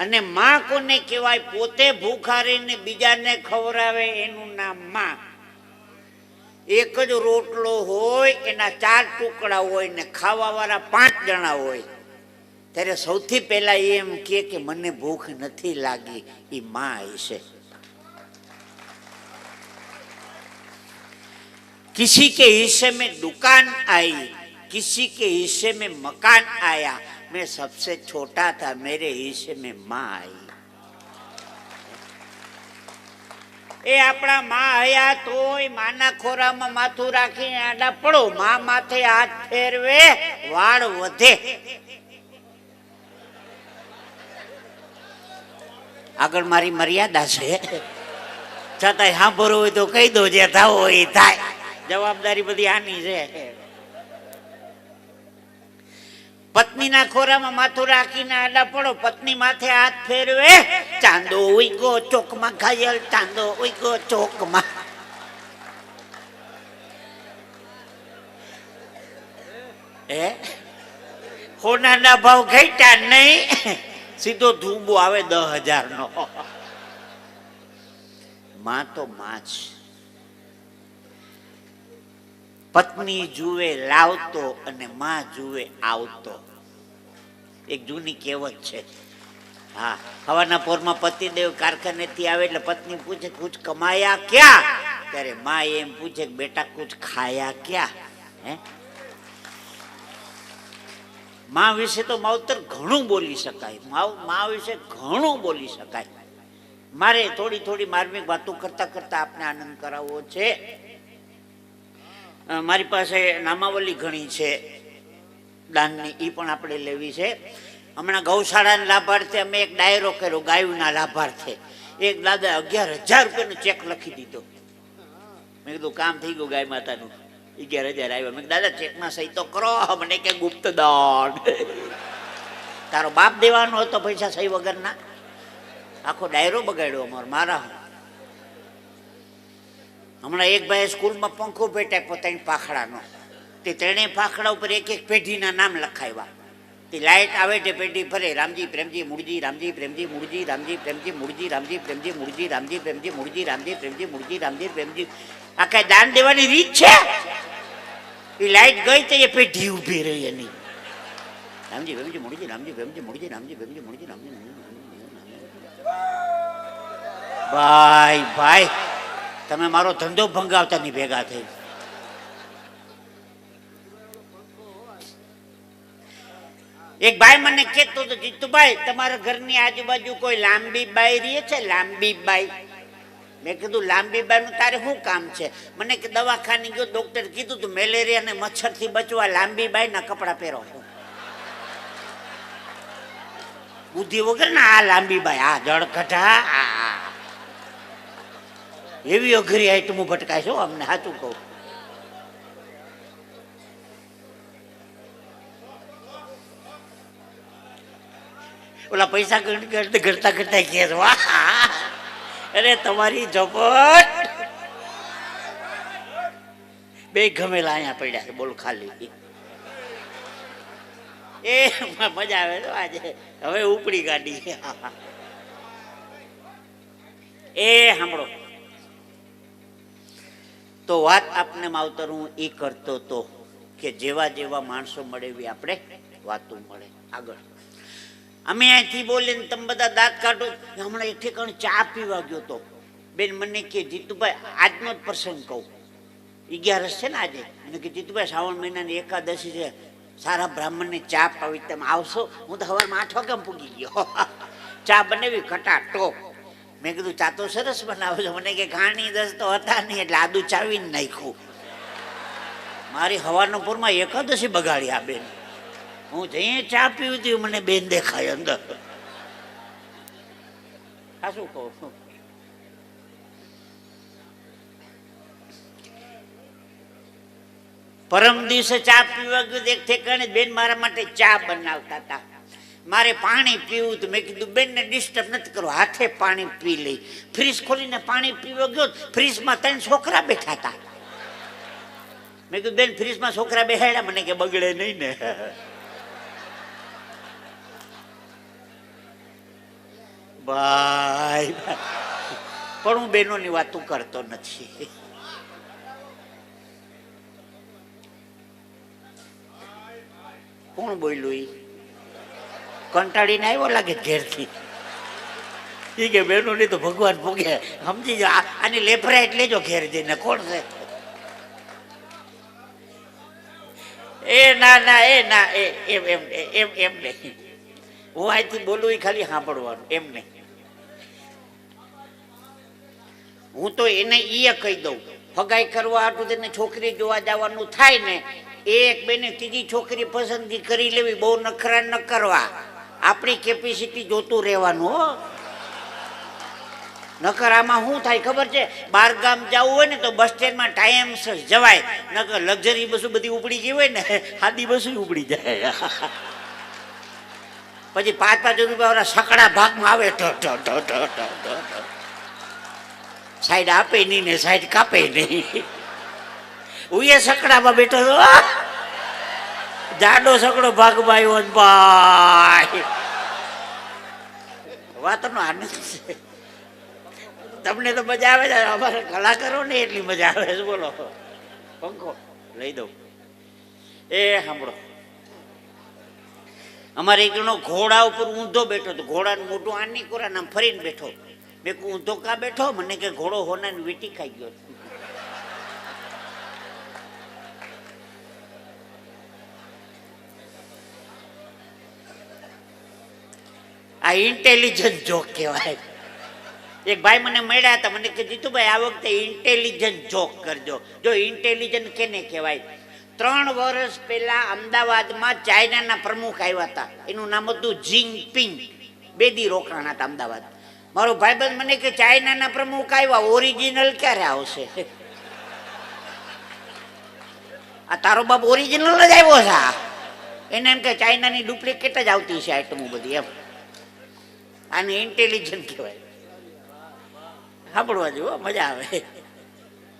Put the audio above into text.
અને માં કોને કહેવાય? પોતે ભૂખારીને બીજાને ખવડાવે એનું નામમાં. એક જ રોટલો હોય, એના ચાર ટુકડા હોય ને ખાવાવાળા પાંચ જણા હોય. ત્યારે સૌથી પહેલા એ એમ કે, મને ભૂખ નથી લાગી એ માં હશે. किसी के हिस्से में दुकान आई किसी के हिस्से में मकान आया मैं सबसे छोटा था मेरे हिस्से में माँ आई એ આપણા માં હયા તોય માના ખોરામાં માથું રાખીને આડા પડો માં માથે હાથ ફેરવે વાળ વધે આગળ મારી મર્યાદા છે છતાંય સાંભળવું હોય તો કહી દો જે થવું હોય એ થાય જવાબદારી બધી આની છે. પત્નીના ખોરામાં માથું રાખીને આડા પડો, પત્ની માથે હાથ ફેરવે, ચાંદો ઉઈગો ચોકમાં ઘાયલ, ચાંદો ઉઈગો ચોકમાં. એ સોનાના ભાવ ઘટ્યા નહીં, સીધો ધૂંબો આવે દસ હજાર નો માં તો માં છે પત્ની જુએ લાવતો અને માં જુએ આવતો. એક જૂની કહેવત છે. હા, હવાના પોરમાં પતિદેવ કારખાનેથી આવે એટલે પત્ની પૂછે કુછ કમાયા ક્યાં? ત્યારે માં એમ પૂછે બેટા કુછ ખાયા ક્યાં? હે? માં વિશે તો માવતર ઘણું બોલી શકાય. માવ, માં વિશે ઘણું બોલી શકાય. મારે થોડી થોડી માર્મિક વાતો કરતા કરતા આપને આનંદ કરાવવો છે. મારી પાસે નામાવલી ઘણી છે. દાનની એ પણ આપણે લેવી છે. હમણાં ગૌશાળાના લાભાર્થે અમે એક ડાયરો કર્યો, ગાયુના લાભાર્થે. એક દાદા અગિયાર હજાર રૂપિયાનો ચેક લખી દીધો. મેં કીધું, કામ થઈ ગયું ગાય માતાનું. અગિયાર હજાર આવ્યા. મેં દાદા, ચેકમાં સહી તો કરો મને કે ગુપ્ત દાન. તારો બાપ દેવાનો હતો પૈસા સહી વગરના. આખો ડાયરો બગાડ્યો અમારો, મારા હમણાં એક ભાઈ સ્કૂલમાં પંખો ભેટાય પોતાની પાખડાનો. તે ત્રણેય પાખડા ઉપર એક એક પેઢીના નામ લખાવ્યા. તે લાઇટ આવે તે પેઢી ફરે, રામજી, પ્રેમજી મૂળજી રામજી, પ્રેમજી મૂળજી રામજી, પ્રેમજી મૂળજી રામજી, પ્રેમજી મૂળજી રામજી, પ્રેમજી મૂળજી રામજી, પ્રેમજી મૂળજી રામજી, પ્રેમજી. આ કઈ દાન દેવાની રીત છે? એ લાઇટ ગઈ તો એ પેઢી ઊભી રહી એની. રામજી, પ્રેમજી મૂળજી રામજી, પ્રેમજી મૂળજી રામજી, પ્રેમજી મૂળજી રામજી. ભાઈ ભાઈ તમે મારો ધંધો ભંગાવતાની ભેગા થઈ. એક ભાઈ મને કહેતો હતો, જીતુભાઈ, તમારા ઘરની આજુબાજુ કોઈ લાંબી બાઈ રહી છે? લાંબી બાઈ. મેં કીધું, લાંબી બાઈનું તારે શું કામ છે? મને કે દવાખાને ગયો ડોક્ટર કીધું તું, મેલેરિયા અને મચ્છરથી બચવા લાંબી બાઈના કપડાં પહેરો બુદ્ધિ વગર ના આ લાંબી બાઈ, આ જળકઢા આ આ. એવી અઘરી આઈટમો હો, અમને સાચું કહું. ઓલા પૈસા ગણ- ગણ- ગણતા ગણતા કે વાહ! અરે તમારી ઝપટ! બે ગમેલા અહીંયા પડ્યા છે બોલ ખાલી. એ મજા આવે તો આજે. હવે ઉપડી ગાડી. એ સાંભળો. તો વાત આપને માવતર હું એ કરતો તો કે જેવા જેવા માણસો મળે એવી આપણે વાતો મળે. આગળ. અમે અહીંથી બોલીને તમે બધા દાંત કાઢો. હમણાં એક ઠેકાણે ચા પીવા ગયો તો. બેન મને કે, જીતુભાઈ, આજનો જ પ્રસંગ કહું. અગિયારસ છે ને આજે. મને કે, જીતુભાઈ, શ્રાવણ મહિનાની એકાદશી છે. સારા બ્રાહ્મણને ચા પાવી તમે આવશો. હું તો હવારમાં આઠ વાગ્યા પૂગી ગયો. ચા બનાવી ખટાટો મેં કીધું, ચા તો સરસ બનાવો છો. મને કે, ઘાણી દસ તો હતા નહીં, એટલે આદુ ચાવીને નાખ્યું. મારી હવારના પૂરમાં એકાદશી બગાડી આ બેન. હું જઈએ ચા પીવું હતી મને બેન દેખાય અંદર. આ શું કહું? પરમ દિવસે ચા પીવા ગયું એક ઠેકાણે બેન મારા માટે ચા બનાવતા હતા. મારે પાણી પીવું તો મેં કીધું, બેનને ડિસ્ટર્બ નથી કરો હાથે પાણી પી લઈ. ફ્રીજ ખોલીને પાણી પીવા ગયો ફ્રીજમાં ત્રણ છોકરા બેઠા હતા. મેં કીધું, બેન ફ્રીજમાં છોકરા બેહાડ્યા. મને કે, બગડે નહીં ને. ભાઈ પણ હું બહેનોની વાતું કરતો નથી. કોણ બોલ્યું કંટાળીને આવ્યો લાગે ઘેરથી. એ કે બહેનો તો ભગવાન ભોગે. સમજી જા આની આની લેફરાઈટ લેજો ઘેર જઈને. કોણ છે? એ ના ના, એ ના, એ, એમ એમ એમ એમ નહીં. હું અહીંથી બોલું એ ખાલી સાંભળવાનું, એમ નહીં. હું તો એને એ કહી દઉં ફગાઈ કરવા હાટું તેને છોકરી જોવા જવાનું થાય ને, એક બેને ત્રીજી છોકરી પસંદગી કરી લેવી, બહુ નખરા ન કરવા. આપણી કેપેસિટી જોતું રહેવાનું, હો. નકર આમાં શું થાય ખબર છે? બાર ગામ જવું હોય ને તો બસ સ્ટેન્ડમાં ટાઈમ જવાય. નકર લક્ઝરી બસો બધી ઉપડી ગઈ હોય ને, હાદી બસો ઉપડી જાય. પછી પાંચ પાંચ રૂપિયાવાળા સકડા ભાગમાં આવે. સાઈડ આપે નહીં ને સાઈડ કાપે નહીં. હું એ સકડામાં બેઠો હતો જાડો સગડો ભાગમાં આવ્યો ભાઈ. વાતનો આનંદ છે. તમને તો મજા આવે છે. અમારે કલાકારો ને એટલી મજા આવે છે. બોલો. પંખો લઈ દઉં. એ સાંભળો. અમારે એક જણો ઘોડા ઉપર ઊંધો બેઠો હતો. ઘોડાનું મોટું આની કોરા આમ ફરીને બેઠો. મેં ઊંધો કા બેઠો? મને કે, ઘોડો હોનાની વીટી ખાઈ ગયો આ ઇન્ટેલિજન્ટ જોક કહેવાય. એક ભાઈ મને મળ્યા હતા, મને કે જીતુભાઈ, આ વખતે ઇન્ટેલિજન્ટ જોક કરજો. જો ઇન્ટેલિજન્ટ કેને કહેવાય? ત્રણ વર્ષ પહેલા અમદાવાદમાં ચાઇનાના પ્રમુખ આવ્યા હતા. એનું નામ હતું જિંગપિંગ બેદી રોકાણા હતા અમદાવાદ. મારો ભાઈબંધ મને કે ચાઇનાના પ્રમુખ આવ્યા ઓરિજિનલ ક્યારે આવશે? આ તારો બાપ ઓરિજિનલ જ આવ્યો છે એને એમ કે ચાઇનાની ડુપ્લિકેટ જ આવતી છે આઈટમો બધી એમ. આને ઇન્ટેલિજન્ટ કહેવાય. સાંભળવા જેવો મજા આવે.